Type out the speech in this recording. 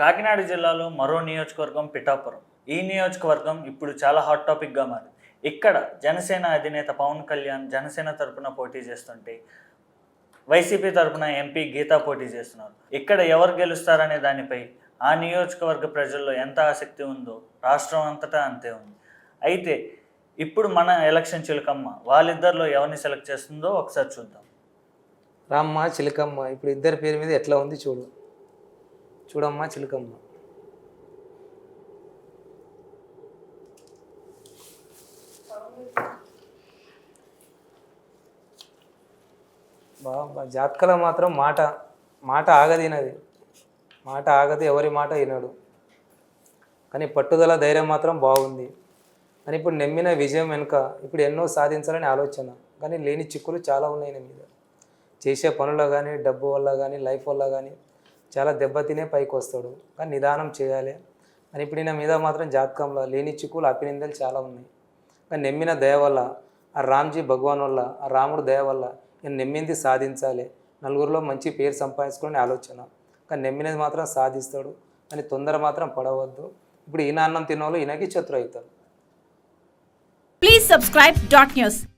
కాకినాడ జిల్లాలో మరో నియోజకవర్గం పిఠాపురం. ఈ నియోజకవర్గం ఇప్పుడు చాలా హాట్ టాపిక్గా మారింది. ఇక్కడ జనసేన అధినేత పవన్ కళ్యాణ్ జనసేన తరపున పోటీ చేస్తుంటే వైసీపీ తరపున ఎంపీ గీతా పోటీ చేస్తున్నారు. ఇక్కడ ఎవరు గెలుస్తారనే దానిపై ఆ నియోజకవర్గ ప్రజల్లో ఎంత ఆసక్తి ఉందో రాష్ట్రం అంతటా అంతే ఉంది. అయితే ఇప్పుడు మన ఎలక్షన్ చిలకమ్మ వాళ్ళిద్దరిలో ఎవరిని సెలెక్ట్ చేస్తుందో ఒకసారి చూద్దాం. రామ్మ చిలకమ్మ ఇప్పుడు ఇద్దరి పేరు మీద ఎట్లా ఉంది చూడు. చూడమ్మా చిలుకమ్మ. బాబా జాతకల మాత్రం మాట మాట ఆగదినది మాట ఆగదు ఎవరి మాట వినడు. కానీ పట్టుదల ధైర్యం మాత్రం బాగుంది. కానీ ఇప్పుడు నెమ్మిన విజయం వెనుక ఇప్పుడు ఎన్నో సాధించాలని ఆలోచన. కానీ లేని చిక్కులు చాలా ఉన్నాయి నా మీద. చేసే పనుల్లో కానీ డబ్బు వల్ల కానీ లైఫ్ వల్ల కానీ చాలా దెబ్బతినే పైకి వస్తాడు కానీ నిదానం చేయాలి. అని ఇప్పుడు ఈయన మీద మాత్రం జాతకంలో లేని చిక్కులు అభినందనలు చాలా ఉన్నాయి. కానీ నెమ్మిన దయ వల్ల ఆ రామ్జీ భగవాన్ వల్ల ఆ రాముడు దయ వల్ల నేను నెమ్మింది సాధించాలి. నలుగురిలో మంచి పేరు సంపాదించుకోవాలని ఆలోచన. కానీ నెమ్మినది మాత్రం సాధిస్తాడు. అని తొందర మాత్రం పడవద్దు. ఇప్పుడు ఈయన అన్నం తినవాళ్ళు ఈయనకి శత్రు అవుతారు. Please subscribe dot news.